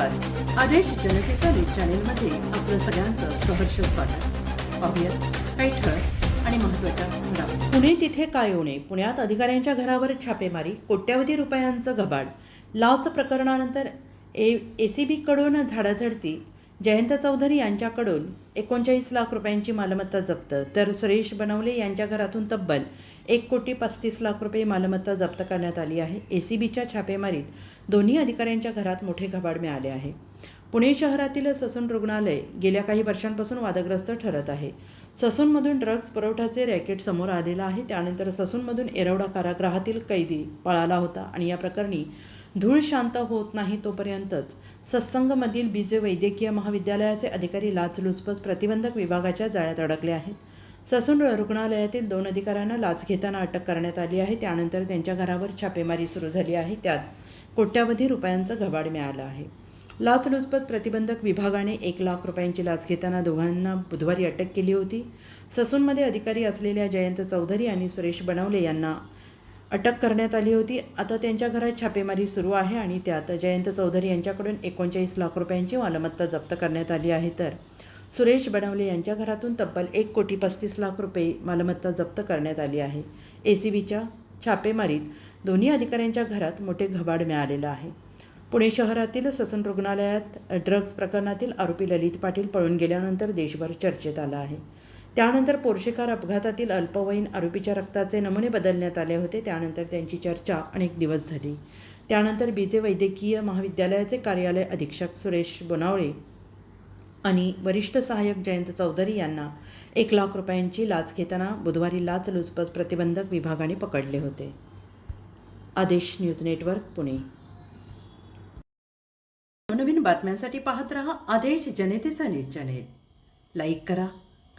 आदेश जनतेचा न्यूज चॅनेलमध्ये आपलं सगळ्यांचं सहर्ष स्वागत. पाहूयात काही ठळक आणि महत्त्वाच्या घडामोडी. पुणे तिथे काय होणे पुण्यात अधिकाऱ्यांच्या घरावर छापेमारी कोट्यावधी रुपयांचं गबाड. लाच प्रकरणानंतर ए ए सी बीकडून झाडाझडती. जयंत चौधरी यांच्याकडून एकोणचाळीस लाख रुपयांची मालमत्ता जप्त तर सुरेश बनवले यांच्या घरातून तब्बल एक कोटी पस्तीस लाख रुपये मालमत्ता जप्त करण्यात आली आहे. ए सी बीच्या छापेमारीत दोन्ही अधिकाऱ्यांच्या घरात मोठे घबाड मिळाले आहे. पुणे शहरातील ससून रुग्णालय गेल्या काही वर्षांपासून वादग्रस्त ठरत आहे. ससूनमधून ड्रग्ज पुरवठ्याचे रॅकेट समोर आलेलं आहे. त्यानंतर ससूनमधून एरवडा कारागृहातील कैदी पळाला होता आणि या प्रकरणी धूळ शांत होत नाही तोपर्यंतच सत्संगमधील बीजे वैद्यकीय महाविद्यालयाचे अधिकारी लाचलुचपत प्रतिबंधक विभागाच्या जाळ्यात अडकले आहेत. ससून रुग्णालयातील दोन अधिकाऱ्यांना लाच घेताना अटक करण्यात आली आहे. त्यानंतर त्यांच्या घरावर छापेमारी सुरू झाली आहे. त्यात कोट्यावधी रुपयांचं घबाड मिळालं आहे. लाचलुचपत प्रतिबंधक विभागाने एक लाख रुपयांची लाच घेताना दोघांना बुधवारी अटक केली होती. ससूनमध्ये अधिकारी असलेल्या जयंत चौधरी आणि सुरेश बनवले यांना अटक करण्यात आली होती. आता त्यांच्या घरात छापेमारी सुरू आहे आणि त्यात जयंत चौधरी यांच्याकडून एकोणचाळीस लाख रुपयांची मालमत्ता जप्त करण्यात आली आहे. तर सुरेश बनवले यांच्या घरातून तब्बल एक कोटी पस्तीस लाख रुपये मालमत्ता जप्त करण्यात आली आहे. ए सी बीच्या छापेमारीत दोन्ही अधिकाऱ्यांच्या घरात मोठे घबाड मिळालेलं आहे. पुणे शहरातील ससून रुग्णालयात ड्रग्ज प्रकरणातील आरोपी ललित पाटील पळून गेल्यानंतर देशभर चर्चेत आला आहे. त्यानंतर पोर्शेकार अपघातातील अल्पवयीन आरोपीच्या रक्ताचे नमुने बदलण्यात आले होते. त्यानंतर त्यांची चर्चा अनेक दिवस झाली. त्यानंतर बीजे वैद्यकीय महाविद्यालयाचे कार्यालय अधीक्षक सुरेश बोनावळे आणि वरिष्ठ सहाय्यक जयंत चौधरी यांना एक लाख रुपयांची लाच घेताना बुधवारी लाचलुचपत प्रतिबंधक विभागाने पकडले होते. आदेश न्यूज नेटवर्क पुणे. नवीन बातम्यांसाठी पाहत रहा Aadesh Janatecha news channel. Like करा